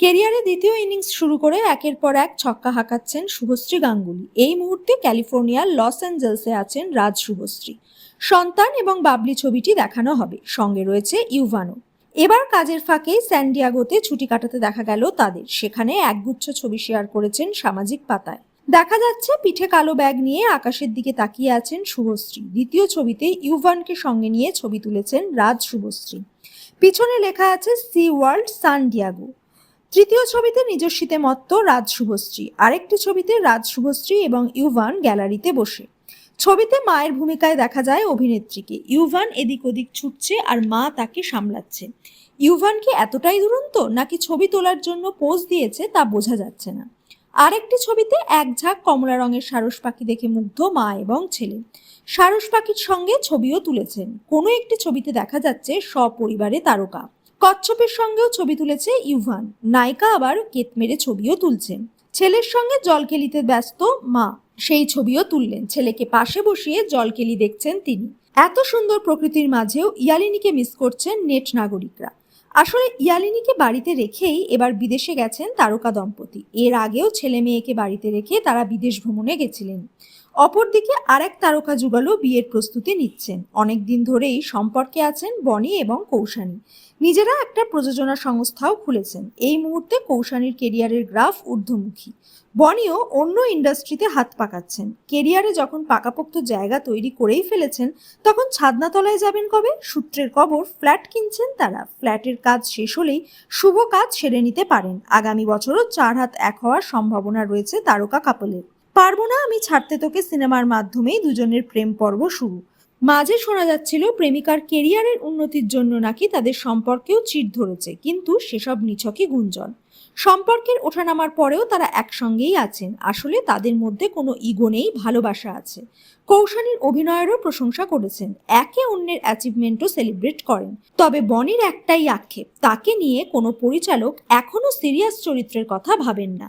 কেরিয়ারে দ্বিতীয় ইনিংস শুরু করে একের পর এক ছক্কা হাঁকাচ্ছেন শুভশ্রী গাঙ্গুলি। এই মুহূর্তে ক্যালিফোর্নিয়ার লস অ্যাঞ্জেলসে আছেন রাজ শুভশ্রী। সন্তান এবং বাবলি ছবিটি দেখানো হবে। সঙ্গে রয়েছে ইউভানো। এবার কাজের ফাঁকে স্যান্ডিয়াগোতে ছুটি কাটাতে দেখা গেল তাদের। সেখানে একগুচ্ছ ছবি শেয়ার করেছেন সামাজিক পাতায়। দেখা যাচ্ছে, পিঠে কালো ব্যাগ নিয়ে আকাশের দিকে তাকিয়ে আছেন শুভশ্রী। দ্বিতীয় ছবিতে ইউভানকে সঙ্গে নিয়ে ছবি তুলেছেন রাজ শুভশ্রী। পিছনে লেখা আছে, সি ওয়ার্ল্ড, সান ডিয়াগো। তৃতীয় ছবিতে নিজস্বীতে মত্ত রাজ শুভশ্রী আরেকটি ছবিতে রাজ শুভশ্রী এবং ইউভান গ্যালারিতে বসে। ছবিতে মায়ের ভূমিকায় দেখা যায় অভিনেত্রীকে। ইউভান এদিক ওদিক ছুটছে আর মা তাকে সামলাচ্ছে। ইউভান কি এতটাই দুরন্ত নাকি ছবি তোলার জন্য পোজ দিয়েছে তা বোঝা যাচ্ছে না। আরেকটি ছবিতে এক ঝাঁক কমলা রঙের সারস পাখি দেখে মুগ্ধ মা এবং ছেলে। সারস পাখির সঙ্গে ছবিও তুলেছেন। কোনো একটি ছবিতে দেখা যাচ্ছে সপরিবারে তারকা। কচ্ছপের সঙ্গেও ছবি তুলেছে ইউভান নায়িকা আবার কেত মেরে ছবিও তুলছেন ছেলের সঙ্গে জলকেলিতে ব্যস্ত মা, সেই ছবিও তুললেন। ছেলেকে পাশে বসিয়ে জলকেলি দেখছেন তিনি। এত সুন্দর প্রকৃতির মাঝেও ইয়ালিনীকে মিস করছেন নেট নাগরিকরা। আসলে ইয়ালিনীকে বাড়িতে রেখেই এবার বিদেশে গেছেন তারকা দম্পতি। এর আগেও ছেলে মেয়েকে বাড়িতে রেখে তারা বিদেশ ভ্রমণে গেছিলেন। অপরদিকে আরেক তারকা যুগলও বিয়ের প্রস্তুতি নিচ্ছেন। অনেক দিন ধরেই সম্পর্কে আছেন বনি এবং কৌশানী। নিজেরা একটা প্রযোজনা সংস্থাও খুলেছেন। এই মুহূর্তে কৌশানীর কেরিয়ারের গ্রাফ ঊর্ধ্বমুখী। বনিও অন্য ইন্ডাস্ট্রিতে হাত পাকাচ্ছেন। কেরিয়ারে যখন পাকাপোক্ত জায়গা তৈরি করেই ফেলেছেন, তখন ছাদনাতলায় যাবেন কবে? সূত্রের কবর ফ্ল্যাট কিনছেন তারা। ফ্ল্যাটের কাজ শেষ হলেই শুভ কাজ সেরে নিতে পারেন। আগামী বছরও চার হাত এক হওয়ার সম্ভাবনা রয়েছে তারকা কাপলের। পারব না আমি ছাড়তে তোকে সিনেমার মাধ্যমেই দুজনের প্রেম পর্ব শুরু। মাঝে শোনা যাচ্ছিল প্রেমিকার কেরিয়ারের উন্নতির জন্য নাকি তাদের সম্পর্কেও চিট ধরেছে, কিন্তু সেসব নিছকই গুঞ্জন। সম্পর্কের ওঠানামার পরেও তারা একসঙ্গেই আছেন, আসলে তাদের মধ্যে কোনো ইগো নেই, ভালোবাসা আছে। কৌশানীর অভিনয়েরও প্রশংসা করেছেন, একে অন্যের অ্যাচিভমেন্টও সেলিব্রেট করেন। তবে বনির একটাই আক্ষেপ, তাকে নিয়ে কোনো পরিচালক এখনও সিরিয়াস চরিত্রের কথা ভাবেন না।